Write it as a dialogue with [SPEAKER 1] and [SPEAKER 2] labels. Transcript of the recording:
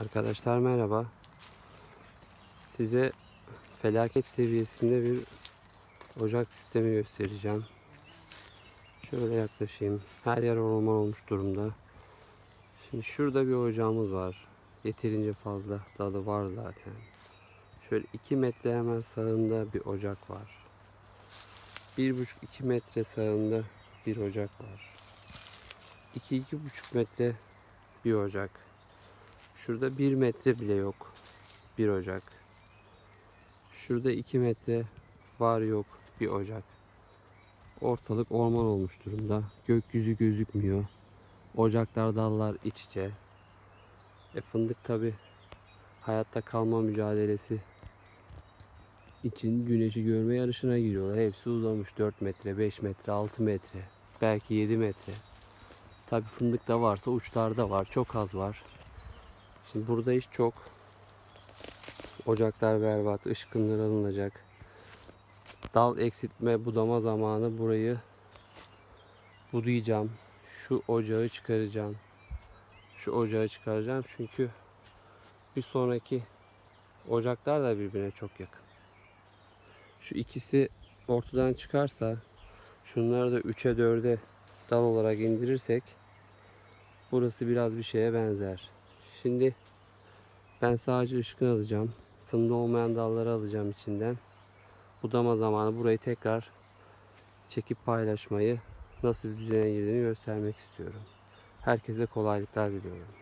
[SPEAKER 1] Arkadaşlar merhaba. Size felaket seviyesinde bir ocak sistemi göstereceğim. Şöyle yaklaşayım. Her yer orman olmuş durumda. Şimdi şurada bir ocağımız var. Yeterince fazla dalı var zaten. Şöyle 2 metre hemen sağında bir ocak var. 1,5-2 metre sağında bir ocak var. 2-2,5 metre bir ocak. Şurada 1 metre bile yok. Bir ocak. Şurada 2 metre var yok bir ocak. Ortalık orman olmuş durumda. Gökyüzü gözükmüyor. Ocaklar dallar iç içe. E fındık tabi hayatta kalma mücadelesi için güneşi görme yarışına giriyorlar. Hepsi uzamış 4 metre, 5 metre, 6 metre, belki 7 metre. Tabi fındık da varsa uçlarda var, çok az var. Şimdi burada iş çok. Ocaklar berbat, ışkınlar alınacak. Dal eksiltme, budama zamanı burayı budayacağım. Şu ocağı çıkaracağım. Şu ocağı çıkaracağım çünkü bir sonraki ocaklar da birbirine çok yakın. Şu ikisi ortadan çıkarsa şunları da 3'e 4'e dal olarak indirirsek burası biraz bir şeye benzer. Şimdi ben sadece ışkın alacağım. Fındığı olmayan dalları alacağım içinden. Budama zamanı burayı tekrar çekip paylaşmayı nasıl bir düzene girdiğini göstermek istiyorum. Herkese kolaylıklar diliyorum.